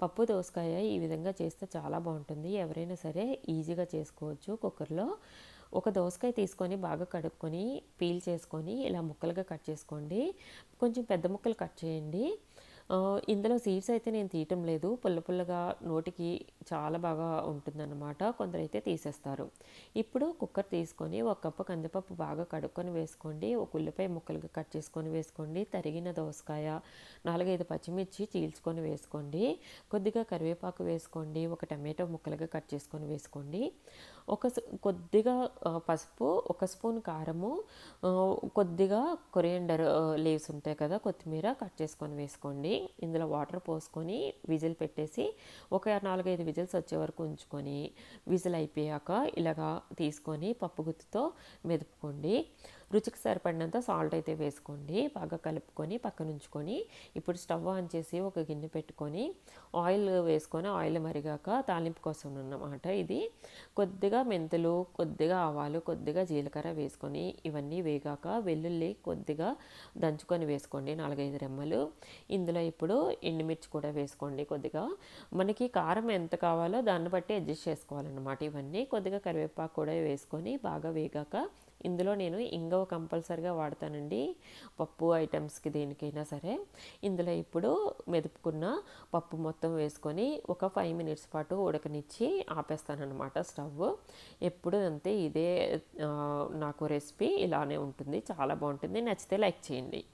పప్పు దోసకాయ ఈ విధంగా చేస్తే చాలా బాగుంటుంది. ఎవరైనా సరే ఈజీగా చేసుకోవచ్చు కుక్కర్లో. ఒక దోసకాయ తీసుకొని బాగా కడుక్కొని పీల్ చేసుకొని ఇలా ముక్కలుగా కట్ చేసుకోండి. కొంచెం పెద్ద ముక్కలు కట్ చేయండి. ఇందులో సీడ్స్ అయితే నేను తీయటం లేదు. పుల్ల పుల్లగా నోటికి చాలా బాగా ఉంటుందన్నమాట. కొందరైతే తీసేస్తారు. ఇప్పుడు కుక్కర్ తీసుకొని ఒక కప్పు కందిపప్పు బాగా కడుక్కొని వేసుకోండి. ఒక ఉల్లిపాయ ముక్కలుగా కట్ చేసుకొని వేసుకోండి. తరిగిన దోసకాయ నాలుగైదు పచ్చిమిర్చి చీల్చుకొని వేసుకోండి. కొద్దిగా కరివేపాకు వేసుకోండి. ఒక టమాటో ముక్కలుగా కట్ చేసుకొని వేసుకోండి. ఒక కొద్దిగా పసుపు ఒక స్పూన్ కారము కొద్దిగా కొరియండర్ లీవ్స్ ఉంటాయి కదా కొత్తిమీర కట్ చేసుకొని వేసుకోండి. ఇందులో వాటర్ పోసుకొని విజిల్ పెట్టేసి ఒక నాలుగైదు విజిల్స్ వచ్చే వరకు ఉంచుకొని విజిల్ అయిపోయాక ఇలాగా తీసుకొని పప్పు గుత్తితో మెదుపుకోండి. రుచికి సరిపడినంత సాల్ట్ అయితే వేసుకోండి. బాగా కలుపుకొని పక్కన ఉంచుకొని ఇప్పుడు స్టవ్ ఆన్ చేసి ఒక గిన్నె పెట్టుకొని ఆయిల్ వేసుకొని ఆయిల్ మరిగాక తాలింపు కోసం అన్నమాట ఇది. కొద్దిగా మెంతులు కొద్దిగా ఆవాలు కొద్దిగా జీలకర్ర వేసుకొని ఇవన్నీ వేగాక వెల్లుల్లి కొద్దిగా దంచుకొని వేసుకోండి. నాలుగైదు రెమ్మలు. ఇందులో ఇప్పుడు ఎండుమిర్చి కూడా వేసుకోండి కొద్దిగా. మనకి కారం ఎంత కావాలో దాన్ని బట్టి అడ్జస్ట్ చేసుకోవాలన్నమాట ఇవన్నీ. కొద్దిగా కరివేపాకు కూడా వేసుకొని బాగా వేగాక ఇందులో నేను ఇంగవ కంపల్సరిగా వాడతానండి. పప్పు ఐటమ్స్కి దేనికైనా సరే. ఇందులో ఇప్పుడు మెదుపుకున్న పప్పు మొత్తం వేసుకొని ఒక ఫైవ్ మినిట్స్ పాటు ఉడకనిచ్చి ఆపేస్తానన్నమాట స్టవ్. ఎప్పుడు అంతే ఇదే నాకు రెసిపీ ఇలానే ఉంటుంది. చాలా బాగుంటుంది. నచ్చితే లైక్ చేయండి.